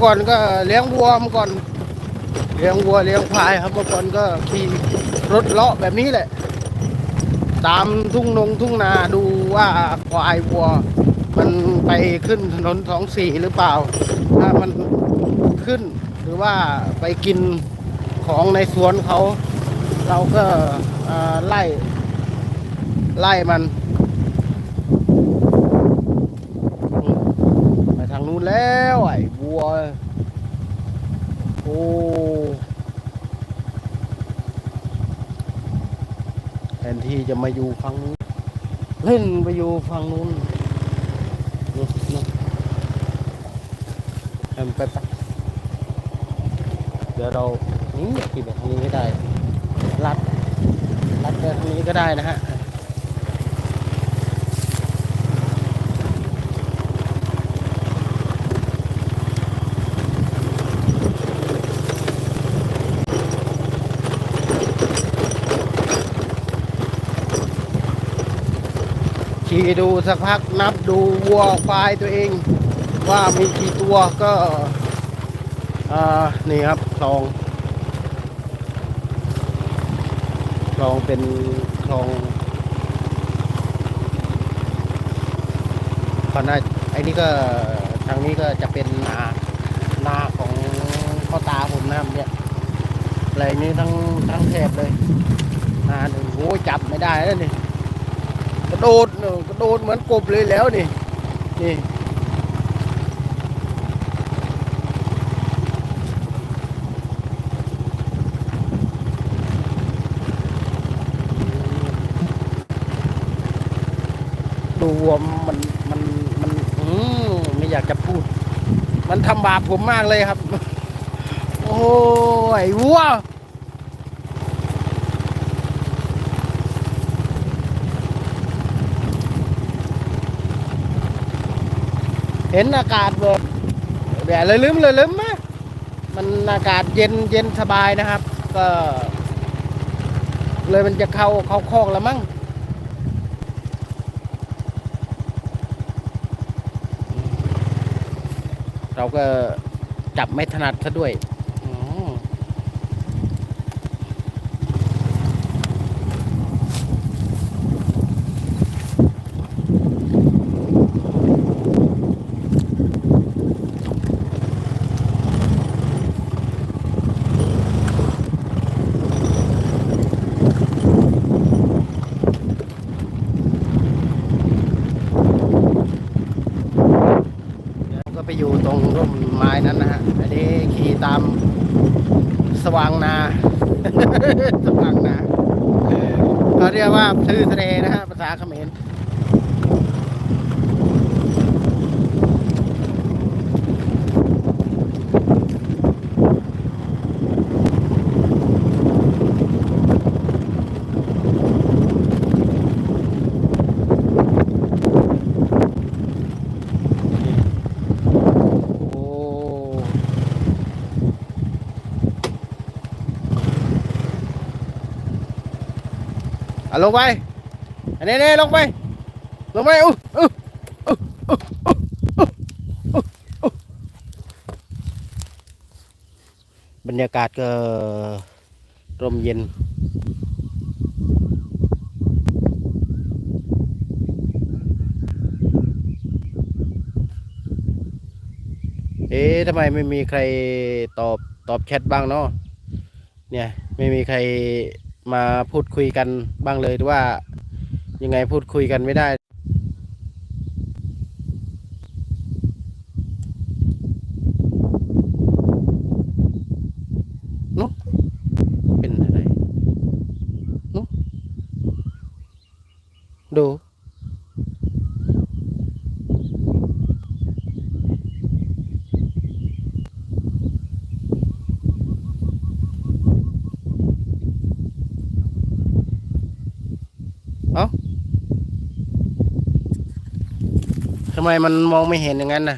เมื่อก่อนก็เลี้ยงวัวเมื่อก่อน เลี้ยงวัวเลี้ยงควายครับเมื่อก่อนก็ขี่รถเลาะแบบนี้แหละ ตามทุ่งนงทุ่งนาดูว่าควายวัว มันไปขึ้นถนนสองสี่หรือเปล่า ถ้ามันขึ้นหรือว่าไปกินของในสวนเขา เราก็ไล่ไล่มัน ไปทางนู้น วัว โอ้แทนที่จะมาอยู่ฝั่งนู้นเล่นไปอยู่ฝั่งนู้นนู่นนู่นให้มันไปปะเดี๋ยวเรานี่ขี่ไปทางนี้ก็ได้ ลัด ลัดไปทางนี้ก็ได้นะฮะ ขี่ดูสักพักนับดูวัวควายตัวเอง ว่ามีกี่ตัวก็อ่านี่ครับคลองคลองเป็นคลองขนาดไอ้นี่ก็ทางนี้ก็จะเป็นนานาของพ่อตาผมนะครับเนี่ยอะไรนี้ทั้งทั้งแถบเลยนาหนึ่งโอ้จับไม่ได้แล้วนี่ กระโดดเนอะกระโดดเหมือนกบเลยแล้วนี่ นี่ดูวัวมันมันมันอืมไม่อยากจะพูด มันทำบาปผมมากเลยครับ โอ้ยวัว เห็นอากาศแบบแดดเลยลืมเลยลืมมะมันอากาศเย็นเย็นสบายนะครับ ก็ เลยมันจะเข้าเข้าคอกแล้วมั้งเราก็จับไม่ถนัดซะด้วยอ๋อเดี๋ยวก็ไปอยู่ตรงร่มไม้ นะฮะ อันนี้ขี่ตามสว่างนา สว่างนาเขาเรียกว่าชื่อทะเลนะฮะ ภาษาเขมร อะลงไปอันนี้นี่ลงไป ลงไปอู้อู้อู้อู้อู้อู้บรรยากาศก็ร่มเย็นเอ๊ะทำไมไม่มีใครตอบตอบแชทบ้างเนาะเนี่ย ไม่มีใคร มาพูดคุยกันบ้างเลยหรือว่ายังไงพูดคุยกันไม่ได้ นุกเป็นอะไรนุกดู ทำไมมันมองไม่เห็นอย่างนั้นนะ